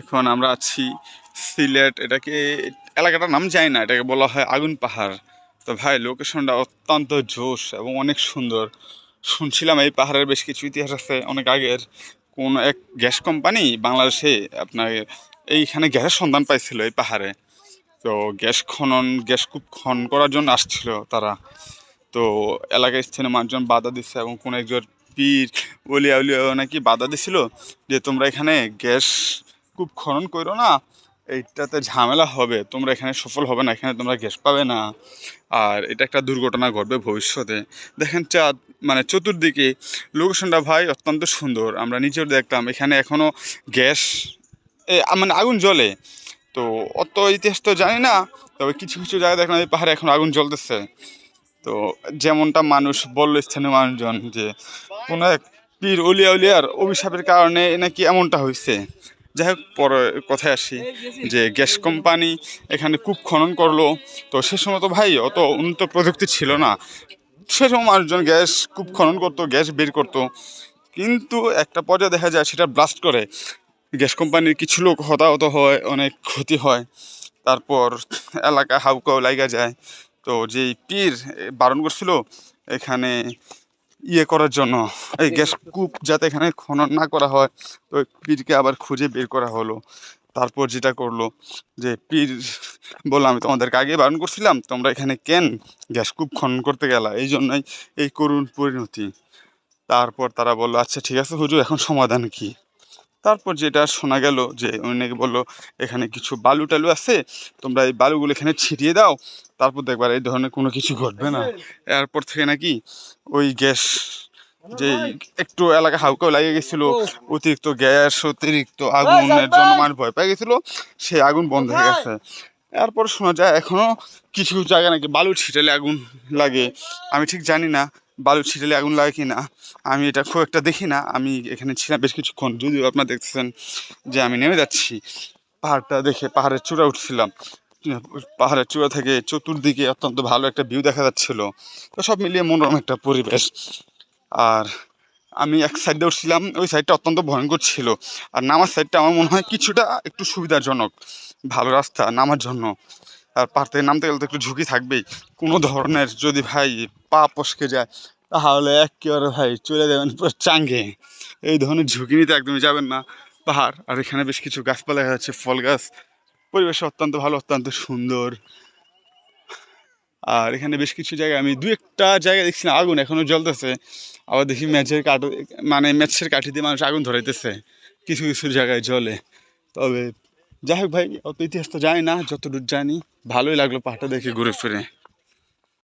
এখন আমরা আছি সিলেট, এটাকে এলাকাটার নাম জানি না, এটাকে বলা হয় আগুন পাহাড়। তো ভাই লোকেশনটা অত্যন্ত জোশ এবং অনেক সুন্দর। শুনছিলাম এই পাহাড়ের বেশ কিছু ইতিহাস আছে, অনেক আগের। কোন এক গ্যাস কোম্পানি বাংলাদেশে আপনার এইখানে গ্যাসের সন্ধান পাইছিল এই পাহাড়ে। তো গ্যাস খনন, গ্যাস কূপ খনন করার জন্য আসছিল তারা। তো এলাকায় স্থানীয় মানুষজন বাধা দিচ্ছে এবং কোনো একজন পীর অলিয়া উলিয়া নাকি বাধা দিছিল যে তোমরা এখানে গ্যাস কূপ খনন করো না, এইটাতে ঝামেলা হবে, তোমরা এখানে সফল হবে না, এখানে তোমরা গ্যাস পাবে না। আর এটা একটা দুর্ঘটনা ঘটবে ভবিষ্যতে। দেখেন চাঁদ মানে চতুর্দিকে লোকেশনটা ভাই অত্যন্ত সুন্দর, আমরা নিজেও দেখলাম, এখানে এখনও গ্যাস মানে আগুন জ্বলে। তো অত ইতিহাস তো জানি না, তবে কিছু কিছু জায়গায় দেখলাম এই পাহাড়ে এখন আগুন জ্বলতেছে। তো যেমনটা মানুষ বলল স্থানীয় মানুষজন যে, কোনো এক পীর উলিয়া উলিয়ার অভিশাপের কারণে নাকি এমনটা হয়েছে যাই হোক, পরে কথায় আসি যে গ্যাস কোম্পানি এখানে কূপ খনন করল। তো সে সময় তো ভাই অত উন্নত প্রযুক্তি ছিল না। সে সময় মানুষজন গ্যাস কূপ খনন করতো, গ্যাস বের করতো। কিন্তু একটা পর্যায়ে দেখা যায় সেটা ব্লাস্ট করে। গ্যাস কোম্পানির কিছু লোক হতাহত হয়, অনেক ক্ষতি হয়। তারপর এলাকা হাউকাও লাগা যায়। তো যেই পীর বারণ করছিল, এখানে ইয়ে করার জন্য। এই গ্যাস কূপ যাতে এখানে খনন না করা হয় তো ওই পীরকে আবার খুঁজে বের করা হলো। তারপর যেটা করল যে পীর বললাম আমি তোমাদেরকে আগে বারণ করছিলাম তোমরা এখানে কেন গ্যাস কূপ খনন করতে গেলা? এই জন্যই এই করুণ পরিণতি। তারপর তারা বলল আচ্ছা ঠিক আছে হুজুর এখন সমাধান কি? তারপর যেটা শোনা গেল যে অনেকে বলল এখানে কিছু বালু টালু আছে তোমরা এই বালুগুলো এখানে ছিটিয়ে দাও তারপর দেখবার এই ধরনের কোনো কিছু ঘটবে না। এরপর থেকে নাকি ওই গ্যাস যে একটু এলাকা হাউকাও লাগিয়ে গেছিল অতিরিক্ত গ্যাস অতিরিক্ত আগুনের জন্য মানুষ ভয় পেয়ে গেছিল সেই আগুন বন্ধ হয়ে গেছে। এরপর শোনা যায়, এখনও কিছু জায়গায় নাকি বালু ছিটালে আগুন লাগে। আমি ঠিক জানি না বালু ছিটালে আগুন লাগে কি না আমি এটা খুব একটা দেখি না। আমি এখানে ছিলাম বেশ কিছুক্ষণ, যদিও আপনারা দেখতেছেন যে আমি নেমে যাচ্ছি। পাহাড়টা দেখে পাহাড়ের চূড়া উঠছিলাম। পাহাড়ের চূড়া থেকে চতুর্দিকে অত্যন্ত ভালো একটা ভিউ দেখা যাচ্ছিল। তো সব মিলিয়ে মনোরম একটা পরিবেশ। আর আমি এক সাইডে উঠছিলাম, ওই সাইডটা অত্যন্ত ভয়ঙ্কর ছিল। আর নামার সাইডটা আমার মনে হয় কিছুটা একটু সুবিধাজনক, ভালো রাস্তা নামার জন্য। আর পাহাড় থেকে নামতে গেলে তো একটু ঝুঁকি থাকবেই। কোনো ধরনের যদি ভাই পা পশকে যায়, তাহলে একেবারে ভাই চলে যাবেন পুরো চাঙ্গে। এই ধরনের ঝুঁকি নিতে একদমই যাবেন না। পাহাড়, আর এখানে বেশ কিছু গাছপালা দেখা যাচ্ছে, ফল গাছ। পরিবেশ অত্যন্ত ভালো, অত্যন্ত সুন্দর। আর এখানে বেশ কিছু জায়গায় আমি দু একটা জায়গায় দেখছি না, আগুন এখনও জ্বলতেছে। আবার দেখি ম্যাচের কাঠ মানে ম্যাচের কাঠি দিয়ে মানুষ আগুন ধরাইতেছে, কিছু কিছু জায়গায় জ্বলে। তবে যাই হোক ভাই, অত ইতিহাস তো জানি না, যতদূর জানি, ভালোই লাগল পাহাড়টা দেখে ঘুরে ফিরে।